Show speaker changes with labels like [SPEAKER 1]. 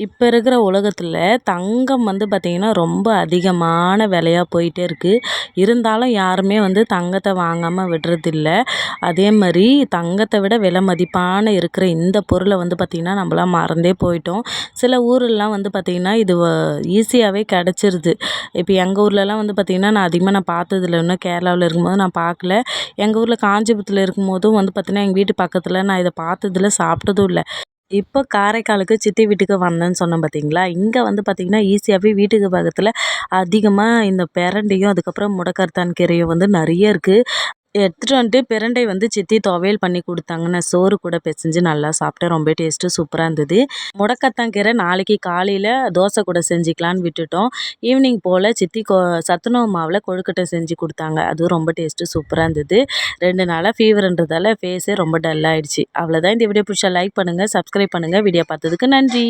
[SPEAKER 1] இப்போ இருக்கிற உலகத்தில் தங்கம் வந்து பார்த்திங்கன்னா ரொம்ப அதிகமான விலையாக போயிட்டே இருக்குது இருந்தாலும் யாருமே வந்து தங்கத்தை வாங்காமல் விடுறதில்ல. அதே மாதிரி தங்கத்தை விட விலை மதிப்பான இருக்கிற இந்த பொருளை வந்து பார்த்திங்கன்னா நம்மளாம் மறந்தே போயிட்டோம். சில ஊரெல்லாம் வந்து பார்த்திங்கன்னா இது ஈஸியாகவே கிடச்சிருது. இப்போ எங்கள் ஊர்லலாம் வந்து பார்த்திங்கன்னா நான் அதிகமாக நான் பார்த்ததில்ல. இன்னும் கேரளாவில் இருக்கும்போது நான் பார்க்கல. எங்கள் ஊரில் காஞ்சிபுரத்தில் இருக்கும்போதும் வந்து பார்த்திங்கன்னா எங்கள் வீட்டு பக்கத்தில் நான் இதை பார்த்ததில்ல சாப்பிட்டதும் இல்லை. இப்போ காரைக்காலுக்கு சித்தி வீட்டுக்கு வந்தேன்னு சொன்னேன் பார்த்தீங்களா? இங்கே வந்து பார்த்திங்கன்னா ஈஸியாகவே வீட்டுக்கு பக்கத்தில் அதிகமாக இந்த பெரண்டையும் அதுக்கப்புறம் முடக்கத்தான் கீரையும் வந்து நிறைய இருக்குது. எடுத்துகிட்டு வந்துட்டு பிரண்டை வந்து சித்தி துவையல் பண்ணி கொடுத்தாங்க. நான் சோறு கூட பிசைஞ்சு நல்லா சாப்பிட்டேன். ரொம்ப டேஸ்ட்டு சூப்பராக இருந்தது. முடக்கத்தான் கீரை நாளைக்கு காலையில் தோசை கூட செஞ்சுக்கலான்னு விட்டுட்டோம். ஈவினிங் போல் சித்தி கொ சத்துணவு மாவில் கொழுக்கட்டை செஞ்சு கொடுத்தாங்க. அதுவும் ரொம்ப டேஸ்ட்டு சூப்பராக இருந்தது. ரெண்டு நாளாக ஃபீவர்ன்றதால ஃபேஸே ரொம்ப டல்லாகிடுச்சு அவ்வளோதான் இந்த வீடியோ பிடிச்சா லைக் பண்ணுங்கள் சப்ஸ்கிரைப் பண்ணுங்கள் வீடியோ பார்த்ததுக்கு நன்றி.